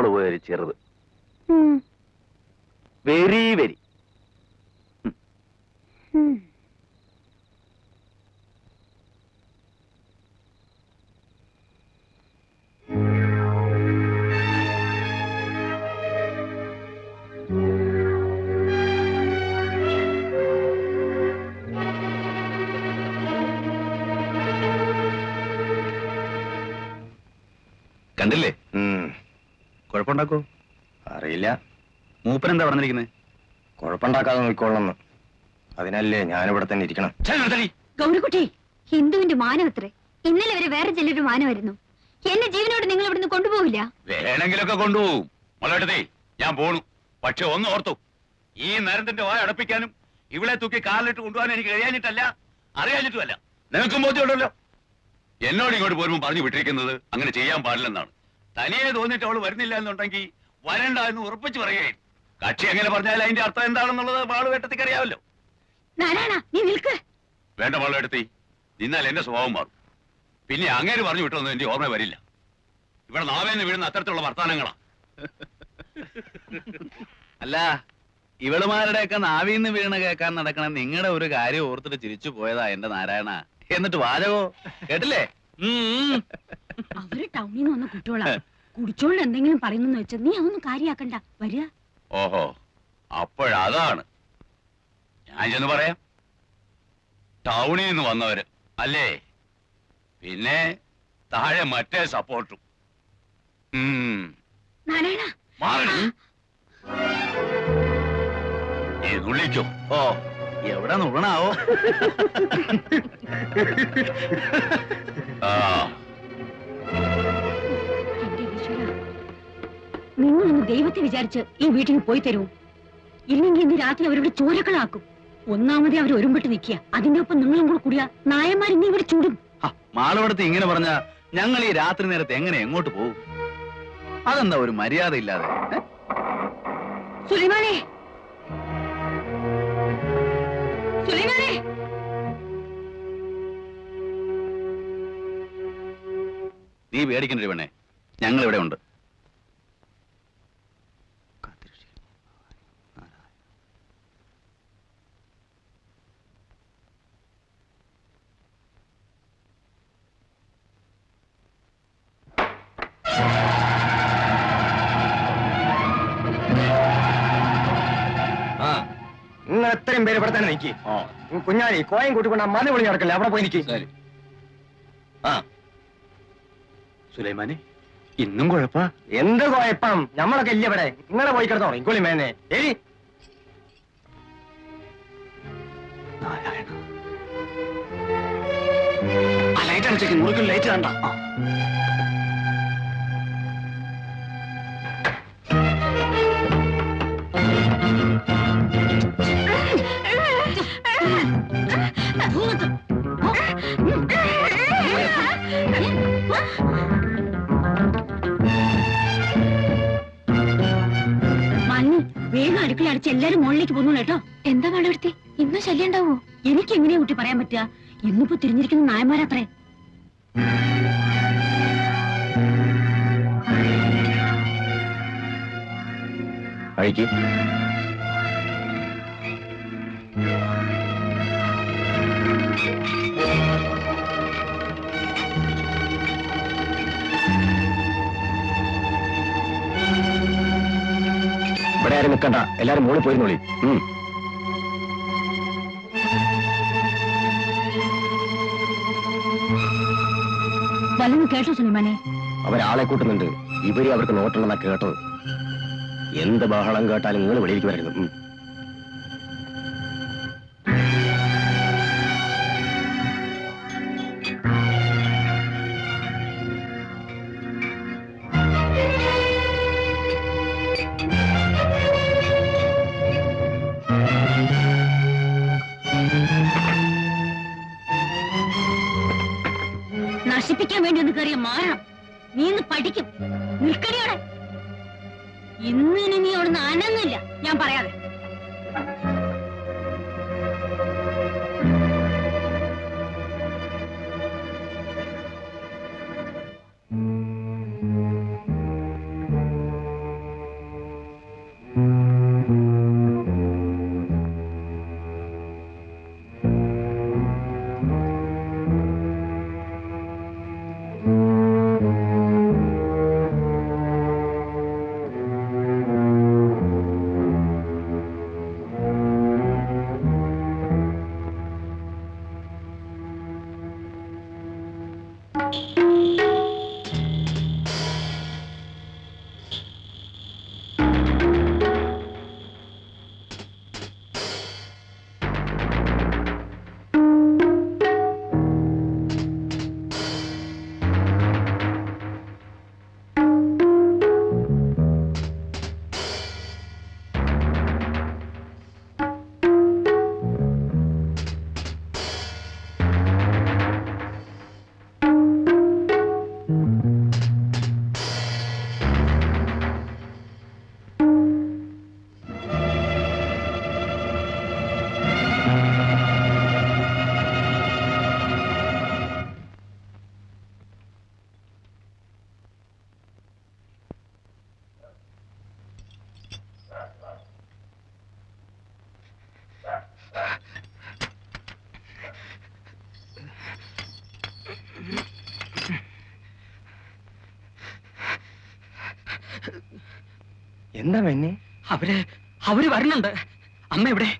മോൾ പോയൊരു ചെറുത്. Very very. കണ്ടില്ലേ? ഉം. കുഴപ്പമുണ്ടാക്കോ? അറിയില്ല. മൂപ്പൻ എന്താ പറഞ്ഞിരിക്കുന്നത് കുഴപ്പമുണ്ടാക്കാതെ നോക്കിക്കൊള്ളണം അതിനല്ലേ ഞാനിവിടെ തന്നെ ഇരിക്കണം. ഗൗരിക്കുട്ടി ഹിന്ദുവിന്റെ മാനം എത്രേ ഇന്നലെ വരെ വേറെ ചിലരുടെ മാനമായിരുന്നു. എന്നെ ജീവനോട് നിങ്ങൾ ഇവിടുന്ന് കൊണ്ടുപോകില്ല വേണമെങ്കിലൊക്കെ കൊണ്ടുപോകും മുളകെടുത്തേ ഞാൻ പോണു. പക്ഷെ ഒന്ന് ഓർത്തു. ഈ നരത്തിന്റെ വായ അടപ്പിക്കാനും ഇവിടെ തൂക്കി കാലിലിട്ട് കൊണ്ടുപോകാൻ എനിക്ക് കഴിയാനിട്ടല്ല അറിയാനിട്ടുമല്ല നിനക്കും ബോധ്യമുണ്ടല്ലോ. എന്നോട് ഇങ്ങോട്ട് പോരുമ്പോൾ പറഞ്ഞു വിട്ടിരിക്കുന്നത് അങ്ങനെ ചെയ്യാൻ പാടില്ലെന്നാണ്. തനിയെ തോന്നിട്ട് അവൾ വരുന്നില്ല എന്നുണ്ടെങ്കിൽ വരണ്ട എന്ന് ഉറപ്പിച്ചു പറയുകയും കക്ഷി എങ്ങനെ പറഞ്ഞാൽ അതിന്റെ അർത്ഥം എന്താണെന്നുള്ളത് വാളുവേട്ടത്തിക്ക് അറിയാമല്ലോ. നാരായണ നീ നിൽക്ക്. വേണ്ട വാളുവേട്ടത്തി നിന്നാൽ എന്റെ സ്വഭാവം മാറും. പിന്നെ അങ്ങനെ പറഞ്ഞു വിട്ടൊന്നും എന്റെ ഓർമ്മ വരില്ല. ഇവിടെ നാവേന്ന് വീഴുന്ന അത്തരത്തിലുള്ള വർത്തമാനങ്ങളാ. അല്ല ഇവളുമാരുടെയൊക്കെ നാവിന്ന് വീണ് കേൾക്കാൻ നടക്കണ നിങ്ങളുടെ ഒരു കാര്യം ഓർത്തിട്ട് ചിരിച്ചു പോയതാ എന്റെ നാരായണ. എന്നിട്ട് വാചകോ? കേട്ടില്ലേ? ഉം. അവർ ടൗണിൽ നിന്ന് വന്ന കുട്ടികളാ. കുടിച്ചോണ്ട് എന്തെങ്കിലും പറയുന്നെന്ന് വെച്ചാ നീ അതൊന്നും കാര്യാക്കണ്ട. വരിക. ഓഹോ അപ്പോഴതാണ്. ഞാൻ ചെന്ന് പറയാം. ടൗണിൽ നിന്ന് വന്നവര് അല്ലേ? പിന്നെ താഴെ മറ്റേ സപ്പോർട്ടും. നാരായണ. നുള്ളിക്കോ ഓ എവിടെ നോക്കണാവോ ആ. നിങ്ങളൊന്ന് ദൈവത്തെ വിചാരിച്ച് ഈ വീട്ടിൽ പോയി തരൂ. ഇല്ലെങ്കിൽ ഇന്ന് രാത്രി അവരുടെ ചോരക്കളാക്കും. ഒന്നാമതേ അവർ ഒരുമ്പിട്ട് നിൽക്കുക. അതിന്റെ ഒപ്പം നിങ്ങളും കൂടെ കൂടിയ നായന്മാർ ഇവിടെ ചൂടും. മാളവടത്ത് ഇങ്ങനെ പറഞ്ഞ ഞങ്ങൾ ഈ രാത്രി നേരത്തെ എങ്ങനെ എങ്ങോട്ട് പോകും? അതെന്താ ഒരു മര്യാദ ഇല്ലാതെ? ഏ? സുലൈമാനെ! സുലൈമാനെ! നീ പേടിക്കണ്ട പെണ്ണേ ഞങ്ങൾ ഇവിടെ ഉണ്ട്. ഇവിടെ തന്നെ നിൽക്കി കുഞ്ഞാലി കോയം കൂട്ടിക്കൊണ്ട് മല വിളി നടക്കല്ലേ? അവിടെ പോയി നിൽക്കി ശരി. ആ. സുലൈമാനെ ഇന്നും കുഴപ്പ? എന്ത് കുഴപ്പം? നമ്മളൊക്കെ ഇല്ല ഇവിടെ? നിങ്ങളെ പോയി കിടന്നോ ഇൻകുളി മേനെ. എരി നാരായണ. ലൈറ്റ് അടിച്ചേക്ക്. മുറിക്കും ലൈറ്റ് കണ്ട വേഗം അടുക്കള അടിച്ച് എല്ലാരും മുകളിലേക്ക് പോന്നു കേട്ടോ. എന്താ വേണമെടുത്തി ഇന്ന് ശല്യം ഉണ്ടാവോ എനിക്ക് എങ്ങനെയാ കുട്ടി പറയാൻ പറ്റുക? ഇന്നിപ്പോ തിരിഞ്ഞിരിക്കുന്ന നായന്മാരത്രേ കഴിക്ക് ഇവിടെ ആരും നിൽക്കണ്ട എല്ലാരും മുകളിൽ പോയിരുന്നോളി. വല്ലതും കേട്ടോ സുനിമാനെ അവരാളെ കൂട്ടുന്നുണ്ട്. ഇവർ അവർക്ക് നോട്ടുണ്ടെന്നാ കേട്ടത്. എന്ത് ബഹളം കേട്ടാലും നിങ്ങൾ വെളിയിലേക്ക് വരരുത്. ഉം. നശിപ്പിക്കാൻ വേണ്ടി ഒന്ന് കയറിയ മാറണം നീ ഇന്ന് പഠിക്കും. നിൽക്കടിയോടെ ഇന്നിനി ഇനി നീ അവിടുന്ന് അനങ്ങില്ല ഞാൻ പറയാതെ എന്താ മെന്നെ അവർ അവർ വരുന്നുണ്ട്. അമ്മ എവിടെ?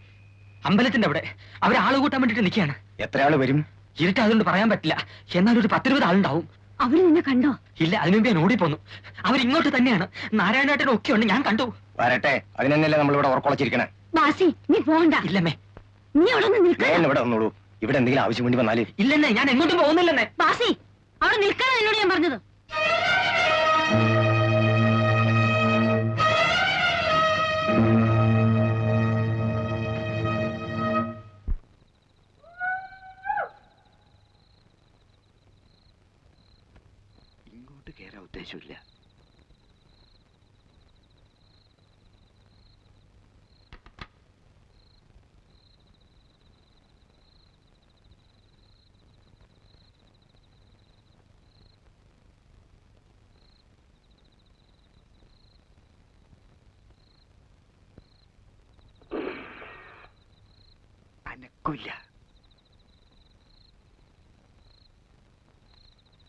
അമ്പലത്തിന്റെ അവിടെ. അവർ ആൾ കൂട്ടാൻ വേണ്ടിട്ട് നിൽക്കുകയാണ്. എത്ര ആൾ വരും? ഇരുട്ട് അതുകൊണ്ട് പറയാൻ പറ്റില്ല. എന്നാലും ഒരു പത്തിരുപത് ആളുണ്ടാവും അവർ നിന്നെ കണ്ടോ? ഇല്ല അതിനു മുമ്പ് ഞാൻ ഓടിപ്പോന്നു. അവരിങ്ങോട്ട് തന്നെയാണ്. നാരായണേട്ടനും ഒക്കെ ഉണ്ട് ഞാൻ കണ്ടു. വരട്ടെ അതിനെന്നല്ലേ നമ്മളിവിടെ ഉറക്കൊളച്ചിരിക്കണേ. ബാസി നീ പോകണ്ട ഇല്ലമ്മേ നീ അവിടെ നിന്ന് നിൽക്ക. ഞാൻ ഇവിടെ വന്നോളൂ. ഇവിടെ എന്തെങ്കിലും ആവശ്യം വേണ്ടി വന്നാലേ. ഇല്ലെന്നേ ഞാൻ എങ്ങോട്ടും പോകുന്നില്ലെന്നേ ബാസി അവിടെ നിൽക്കാൻ എന്നോട് ഞാൻ പറഞ്ഞത്. ഇങ്ങോട്ട് കയറാൻ ഉദ്ദേശമില്ല അനക്കില്ല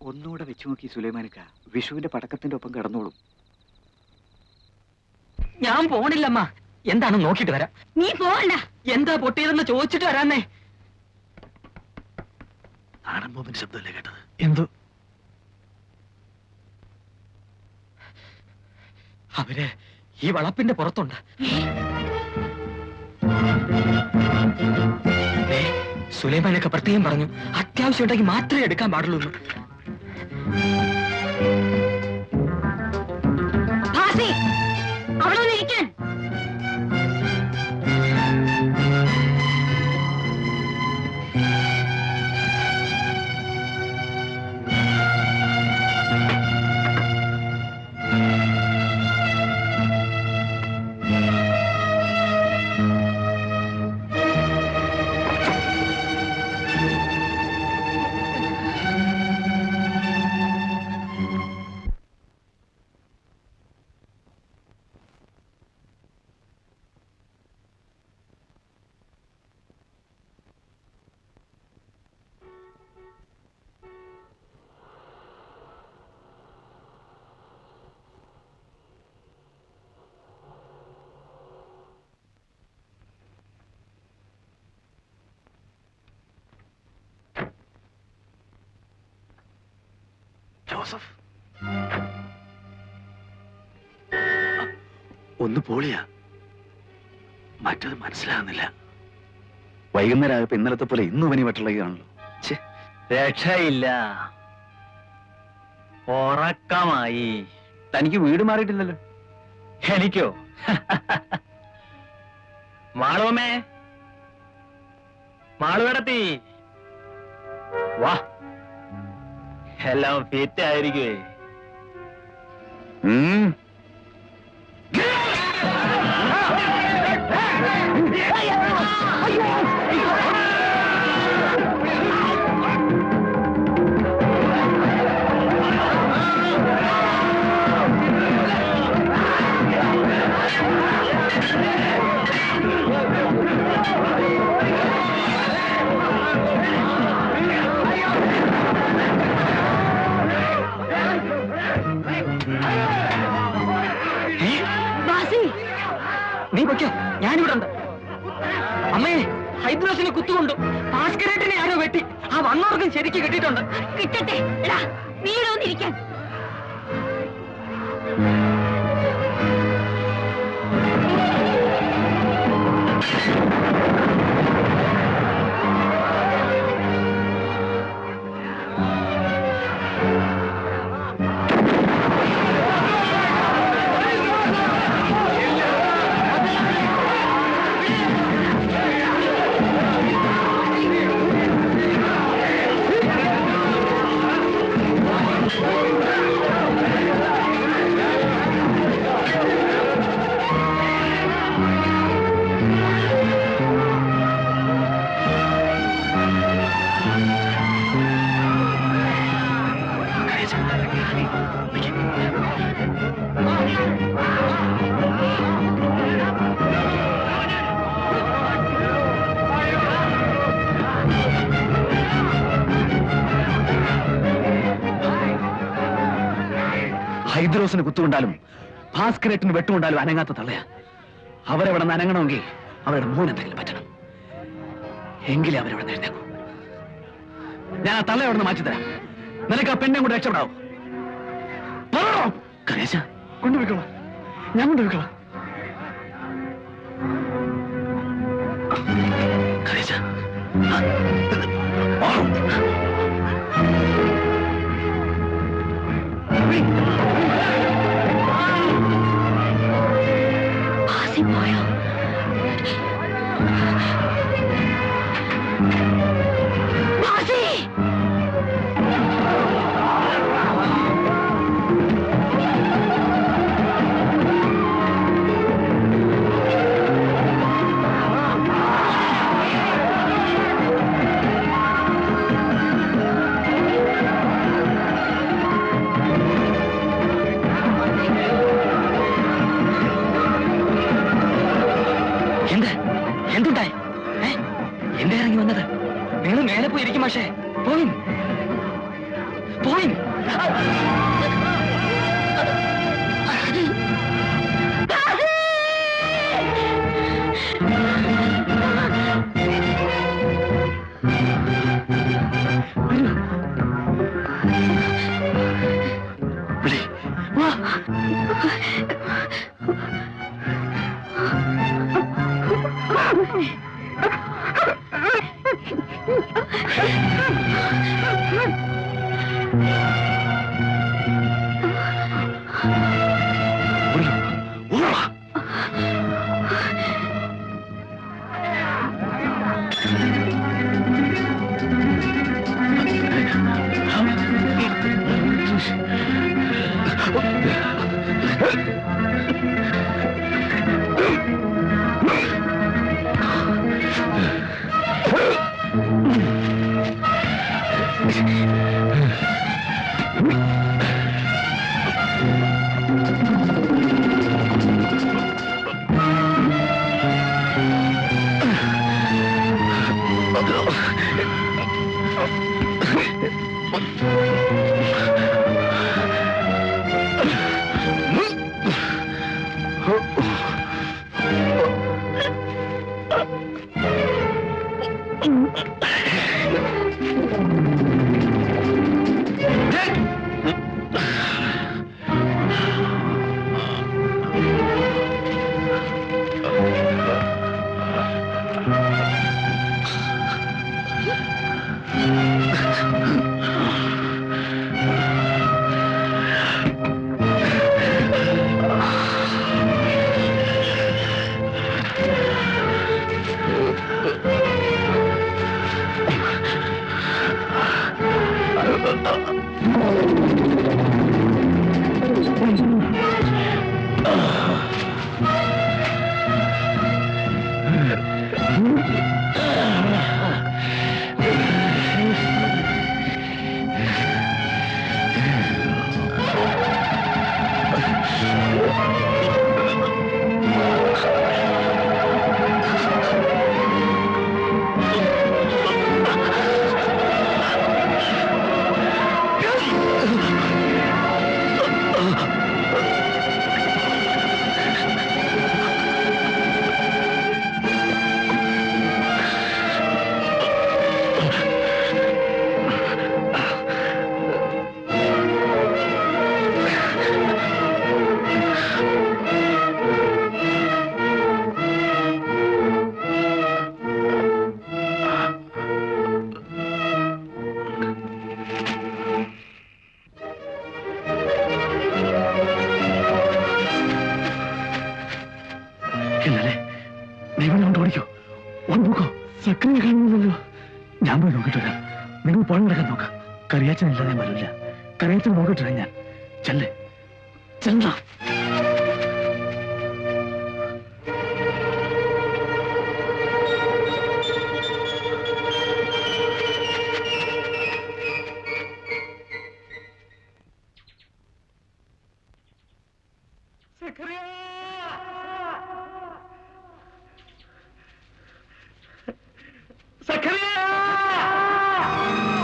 ഒന്നുകൂടെ വെച്ചു നോക്കി സുലൈമാനിക്ക. വിഷുവിന്റെ പടക്കത്തിന്റെ ഒപ്പം കിടന്നോളും. ഞാൻ പോണില്ലമ്മ. എന്താണ് നോക്കിട്ട് വരാം? നീ പോണ്ട എന്താ പൊട്ടിയതെന്ന് ചോദിച്ചിട്ട് വരാന്നേ. ആണമ്പോമിന്റെ ശബ്ദമല്ലേ കേട്ടത്? എന്തോ? അവർ ഈ വളപ്പിന്റെ പുറത്തുണ്ട്. സുലൈമാനൊക്കെ പ്രത്യേകം പറഞ്ഞു അത്യാവശ്യം ഉണ്ടെങ്കിൽ മാത്രമേ എടുക്കാൻ പാടുള്ളൂ. എന്ന്. ബാസി ജോസഫ്. ഒന്ന് പോളിയാ. മറ്റത് മനസ്സിലാകുന്നില്ല. വൈകുന്നേരം ആയപ്പോ ഇന്നലത്തെ പോലെ ഇന്നും പനി പറ്റുള്ളതാണല്ലോ രക്ഷയില്ല. ഉറക്കമായി. തനിക്ക് വീട് മാറിയിട്ടില്ലല്ലോ. എനിക്കോ? മാളുവമ്മേ. മാളുവടത്തി. വാ. എല്ലാം ഫിറ്റ് ആയിരിക്കുവേ. നീ? പൊയ്ക്കോ. ഞാനിവിടെ ഉണ്ട്. അമ്മേ ഹൈദ്രോസിനെ കുത്തുകൊണ്ടു ഭാസ്കരേട്ടിനെ ആരോ വെട്ടി. ആ വന്നവർക്കും ശരിക്ക് കിട്ടിയിട്ടുണ്ട്. കിട്ടട്ടെ. നീ ഇവിടെ ഹൈദ്രോസിന് കുത്തുകൊണ്ടാലും ഭാസ്കരേട്ടിന് വെട്ടുകൊണ്ടാലും അനങ്ങാത്ത തള്ളയാ. അവരവിടെ അനങ്ങണമെങ്കിൽ അവരുടെ മോൻ എന്തെങ്കിലും പറ്റണം. എങ്കിലേ അവരവിടെ എഴുന്നേക്കും. ഞാൻ ആ തള്ള അവിടെ നിന്ന് മാറ്റിത്തരാം നിനക്ക് ആ പെണ്ണെ കൂടെ രക്ഷപ്പെടാവോ. കൊണ്ടുപോയിക്കോളാം. ഞാൻ കൊണ്ടുപോയിക്കോളാം. കരേശ ഭാസി വിളി foot. നിങ്ങൾ പോയി നടക്കാൻ നോക്കാം. കറിയാച്ചൻ ഇല്ലാതെ വരില്ല. കറിയാച്ചൻ നോക്കിട്ടില്ല ഞാൻ ചെല്ലേ. ചെല്ല